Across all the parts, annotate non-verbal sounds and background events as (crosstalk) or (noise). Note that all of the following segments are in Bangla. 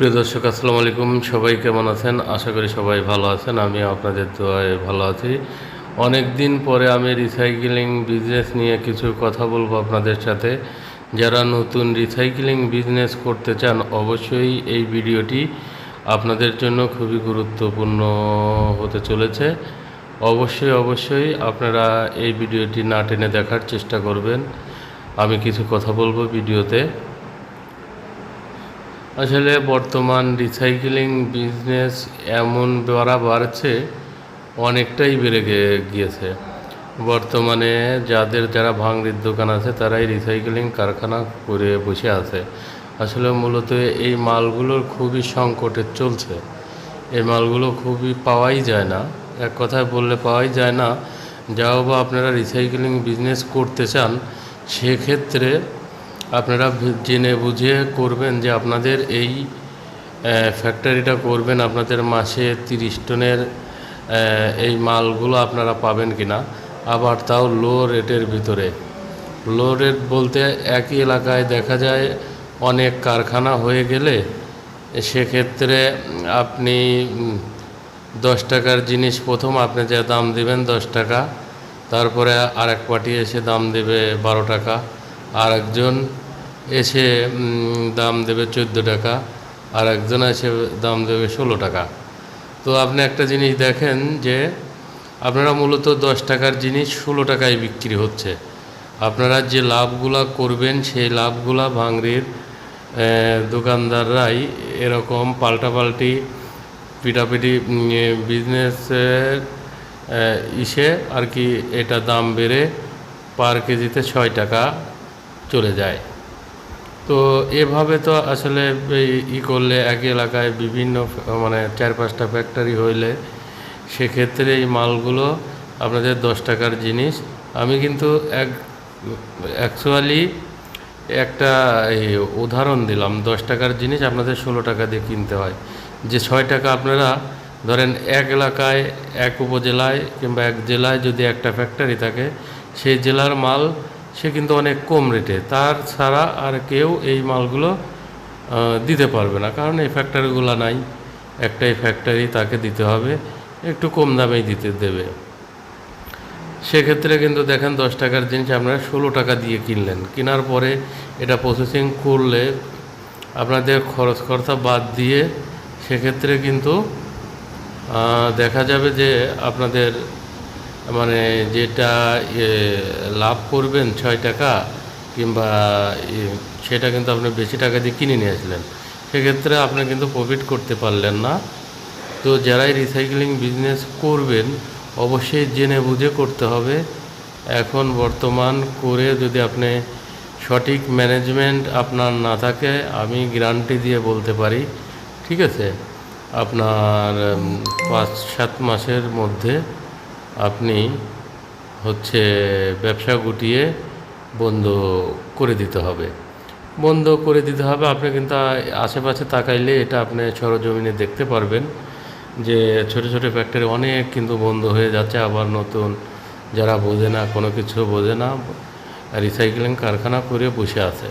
প্রিয় দর্শক, আসসালামু আলাইকুম। সবাই কেমন আছেন? আশা করি সবাই ভালো আছেন। আমি আপনাদের দোয়ায় ভালো আছি। অনেক দিন পরে আমি রিসাইকেলিং বিজনেস নিয়ে কিছু কথা বলব আপনাদের সাথে। যারা নতুন রিসাইকেলিং বিজনেস করতে চান, অবশ্যই এই ভিডিওটি আপনাদের জন্য খুবই গুরুত্বপূর্ণ হতে চলেছে। অবশ্যই অবশ্যই আপনারা এই ভিডিওটি না টেনে দেখার চেষ্টা করবেন। আমি কিছু কথা বলব ভিডিওতে। আসলে বর্তমান রিসাইকেলিং বিজনেস এমন বাড়া বাড়ছে, অনেকটাই বেড়ে গিয়েছে। বর্তমানে যাদের যারা ভাঙড়ির দোকান আছে, তারাই রিসাইকেলিং কারখানা করে বসে আছে। আসলে মূলত এই মালগুলোর খুবই সংকটে চলছে। এই মালগুলো খুবই পাওয়াই যায় না। এক কথায় বললে পাওয়াই যায় না। যাও বা আপনারা রিসাইকেলিং বিজনেস করতে চান, সেক্ষেত্রে আপনারা জেনে বুঝে করবেন যে আপনাদের এই ফ্যাক্টরিটা করবেন আপনাদের মাসে তিরিশ টনের এই মালগুলো আপনারা পাবেন কি না আবার তাও লো রেটের ভিতরে। লো রেট বলতে একই এলাকায় দেখা যায় অনেক কারখানা হয়ে গেলে সেক্ষেত্রে আপনি দশ টাকার জিনিস প্রথম আপনি যে দাম দিবেন দশ টাকা, তারপরে আরেক পার্টি এসে দাম দেবে বারো টাকা। আর একজন এসে দাম দেবে চোদ্দ টাকা, আর একজন এসে দাম দেবে ষোলো টাকা। তো আপনি একটা জিনিস দেখেন যে, আপনারা মূলত দশ টাকার জিনিস ষোলো টাকায় বিক্রি হচ্ছে। আপনারা যে লাভগুলা করবেন, সেই লাভগুলা ভাঙড়ির দোকানদাররাই এরকম পাল্টাপাল্টি পিটাপিটি বিজনেসের ইসে আর কি এটা দাম বেড়ে পার কেজিতে ছয় টাকা চলে যায়। তো এভাবে তো আসলে ই করলে এক এলাকায় বিভিন্ন মানে চার পাঁচটা ফ্যাক্টরি হইলে সেক্ষেত্রে এই মালগুলো আপনাদের দশ টাকার জিনিস। আমি কিন্তু এক অ্যাকচুয়ালি একটা উদাহরণ দিলাম, দশ টাকার জিনিস আপনাদের ষোলো টাকা দিয়ে কিনতে হয়। যে ছয় টাকা আপনারা ধরেন এক এলাকায়, এক উপজেলায় কিংবা এক জেলায় যদি একটা ফ্যাক্টরি থাকে, সেই জেলার মাল সে কিন্তু অনেক কম রেটে তার ছাড়া আর কেউ এই মালগুলো দিতে পারবে না। কারণ এই ফ্যাক্টরিগুলো নাই। একটাই ফ্যাক্টরি তাকে দিতে হবে। একটু কম দামেই দিতে দেবে। সেক্ষেত্রে কিন্তু দেখেন, দশ টাকার জিনিস আপনারা ষোলো টাকা দিয়ে কিনলেন। কেনার পরে এটা প্রসেসিং করলে আপনাদের খরচ খরচা বাদ দিয়ে সেক্ষেত্রে কিন্তু দেখা যাবে যে আপনাদের মানে যেটা লাভ করবেন ছয় টাকা কিংবা সেটা কিন্তু আপনি বেশি টাকা দিয়ে কিনে নিয়ে আসলেন। সেক্ষেত্রে আপনি কিন্তু প্রফিট করতে পারলেন না। তো যারাই রিসাইক্লিং বিজনেস করবেন, অবশ্যই জেনে বুঝে করতে হবে। এখন বর্তমান করে যদি আপনি সঠিক ম্যানেজমেন্ট আপনার না থাকে, আমি গ্যারান্টি দিয়ে বলতে পারি, ঠিক আছে? আপনার পাঁচ সাত মাসের মধ্যে আপনি হচ্ছে ব্যবসা গুটিয়ে বন্ধ করে দিতে হবে। বন্ধ করে দিতে হবে, আপনি কিন্তু আশেপাশে তাকাইলে এটা আপনি সরজমিনে দেখতে পারবেন যে ছোট ছোট ফ্যাক্টরি অনেক কিন্তু বন্ধ হয়ে যাচ্ছে, আবার নতুন যারা বোঝে না, কোনো কিছু বোঝে না রিসাইক্লিং কারখানা করে বসে আছে।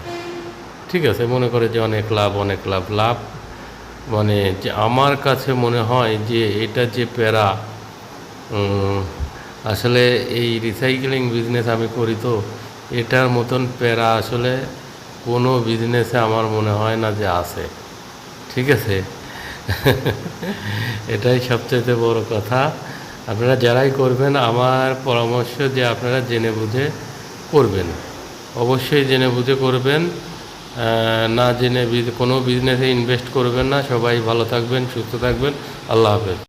ঠিক আছে, মনে করে যে অনেক লাভ অনেক লাভ লাভ মানে যে আমার কাছে মনে হয় যে এটা যে প্যারা আসলে এই রিসাইক্লিং বিজনেস আমি করি তো, এটার মতন প্যারা আসলে কোনো বিজনেসে আমার মনে হয় না যে আছে। ঠিক আছে? (laughs) এটাই সবচেয়ে বড় কথা। আপনারা যারাই করবেন, আমার পরামর্শ যে আপনারা জেনে বুঝে করবেন। অবশ্যই জেনে বুঝে করবেন। না জেনে কোনো বিজনেসে ইনভেস্ট করবেন না। সবাই ভালো থাকবেন, সুস্থ থাকবেন। আল্লাহ হাফেজ।